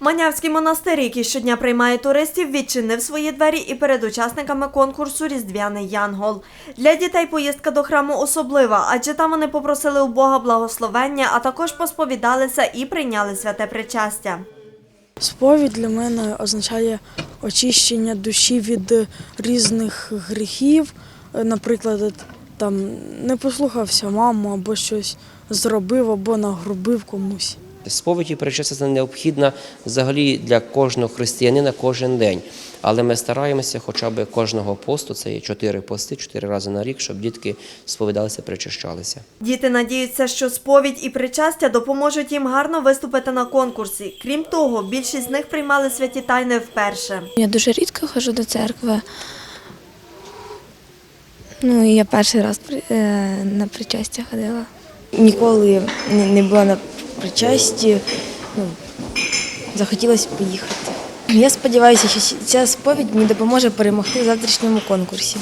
Манявський монастир, який щодня приймає туристів, відчинив свої двері і перед учасниками конкурсу Різдвяний Янгол. Для дітей поїздка до храму особлива, адже там вони попросили у Бога благословення, а також посповідалися і прийняли святе причастя. Сповідь для мене означає очищення душі від різних гріхів. Наприклад, там не послухався маму або щось зробив, або нагрубив комусь. Сповідь і причастя це необхідна взагалі для кожного християнина кожен день. Але ми стараємося хоча б кожного посту, це є чотири пости, чотири рази на рік, щоб дітки сповідалися, причащалися. Діти надіються, що сповідь і причастя допоможуть їм гарно виступити на конкурсі. Крім того, більшість з них приймали святі тайни вперше. Я дуже рідко ходжу до церкви. Ну, і я перший раз при- е, на причастя ходила. Ніколи не була на причасті. Ну, захотілося поїхати. Я сподіваюся, що ця сповідь мені допоможе перемогти в завтрашньому конкурсі.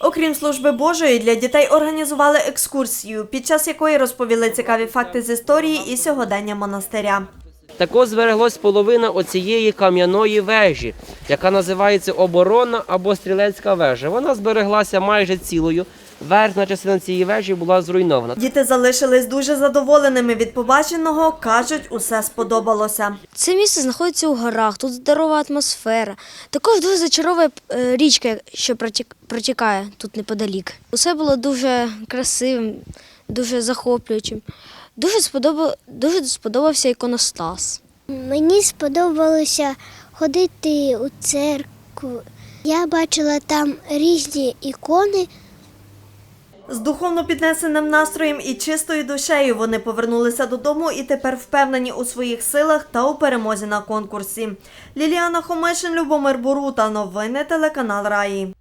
Окрім служби Божої, для дітей організували екскурсію, під час якої розповіли цікаві факти з історії і сьогодення монастиря. Також збереглась половина оцієї кам'яної вежі, яка називається оборонна або стрілецька вежа. Вона збереглася майже цілою. Верхня частина цієї вежі була зруйнована. Діти залишились дуже задоволеними від побаченого. кажуть, усе сподобалося. Це місце знаходиться у горах, тут здорова атмосфера. Також дуже зачаровує е, річка, що протікає тут неподалік. Усе було дуже красивим, дуже захоплюючим. Дуже, сподоба... дуже сподобався іконостас. Мені сподобалося ходити у церкву. Я бачила там різні ікони. З духовно піднесеним настроєм і чистою душею вони повернулися додому і тепер впевнені у своїх силах та у перемозі на конкурсі. Ліліана Хомишин, Любомир Борута. Новини телеканал Раї.